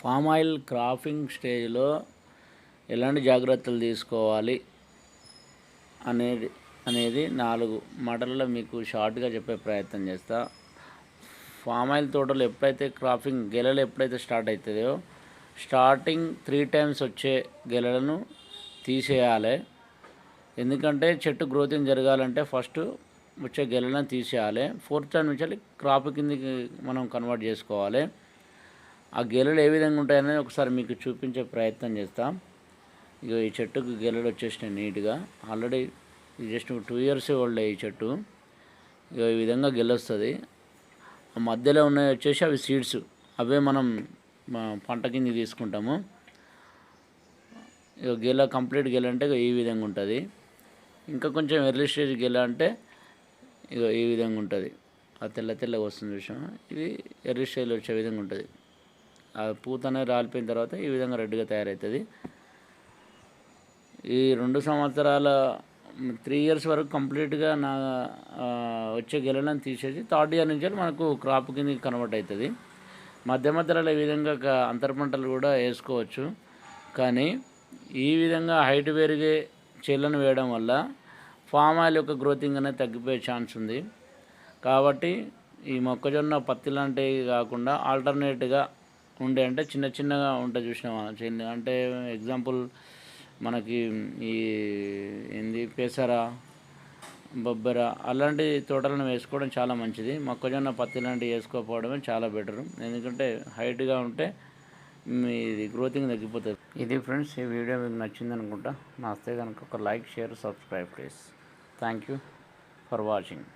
Palm oil cropping స్టేజ్లో ఎలాంటి జాగ్రత్తలు తీసుకోవాలి అనేది అనేది నాలుగు మాటల్లో మీకు షార్ట్గా చెప్పే ప్రయత్నం చేస్తా. ఫామ్ ఆయిల్ తోటలు ఎప్పుడైతే క్రాపింగ్ గెలలు ఎప్పుడైతే స్టార్ట్ అవుతుందో స్టార్టింగ్ త్రీ టైమ్స్ వచ్చే గెలలను తీసేయాలి. ఎందుకంటే చెట్టు గ్రోతింగ్ జరగాలంటే ఫస్ట్ వచ్చే గెలలను తీసేయాలి. ఫోర్త్ టైం నుంచి క్రాప్ కిందకి మనం కన్వర్ట్ చేసుకోవాలి. ఆ గెలలు ఏ విధంగా ఉంటాయనేది ఒకసారి మీకు చూపించే ప్రయత్నం చేస్తాం. ఇక ఈ చెట్టుకు గెలలు వచ్చేసినాయి నీట్గా. Already just two years old ఈ చెట్టు. ఇక ఈ విధంగా గెలొస్తుంది. ఆ మధ్యలో ఉన్నాయి వచ్చేసి అవి సీడ్స్ అవే మనం పంట కింద తీసుకుంటాము. ఇక గెల కంప్లీట్ గెల అంటే ఇక ఈ విధంగా ఉంటుంది. ఇంకా కొంచెం ఎర్లీ స్టేజ్ గెల అంటే ఇక ఈ విధంగా ఉంటుంది. ఆ తెల్ల తెల్లగా వస్తుంది విషయం ఇది ఎర్లీ స్టేజ్లో వచ్చే విధంగా ఉంటుంది. ఆ పూత అనేది రాలిపోయిన తర్వాత ఈ విధంగా రెడ్గా తయారవుతుంది ఈ రెండు సంవత్సరాల త్రీ ఇయర్స్ వరకు కంప్లీట్గా నా వచ్చే గెలలను తీసేసి థర్డ్ ఇయర్ నుంచి మనకు క్రాప్ కింద కన్వర్ట్ అవుతుంది మధ్య మధ్యలో ఈ విధంగా క- అంతర పంటలు కూడా వేసుకోవచ్చు. కానీ ఈ విధంగా హైట్ పెరిగే చెల్లను వేయడం వల్ల ఫామ్ ఆయిల్ యొక్క గ్రోతింగ్ అనేది తగ్గిపోయే ఛాన్స్ ఉంది. కాబట్టి ఈ మొక్కజొన్న పత్తి లాంటివి కాకుండా ఆల్టర్నేట్గా ఉండే అంటే చిన్న చిన్నగా ఉంటుంది చూసినావా చిన్న అంటే ఎగ్జాంపుల్ మనకి ఈ ఏంది పెసర బొబ్బెర అలాంటి తోటలను వేసుకోవడం చాలా మంచిది. మొక్కజొన్న పత్తి లాంటివి వేసుకోకపోవడమే చాలా బెటరు. ఎందుకంటే హైట్గా ఉంటే మీది గ్రోతింగ్ తగ్గిపోతుంది. ఇది ఫ్రెండ్స్ ఈ వీడియో మీకు నచ్చింది అనుకుంటా. నచ్చితే కనుక ఒక like share subscribe please. Thank you for watching.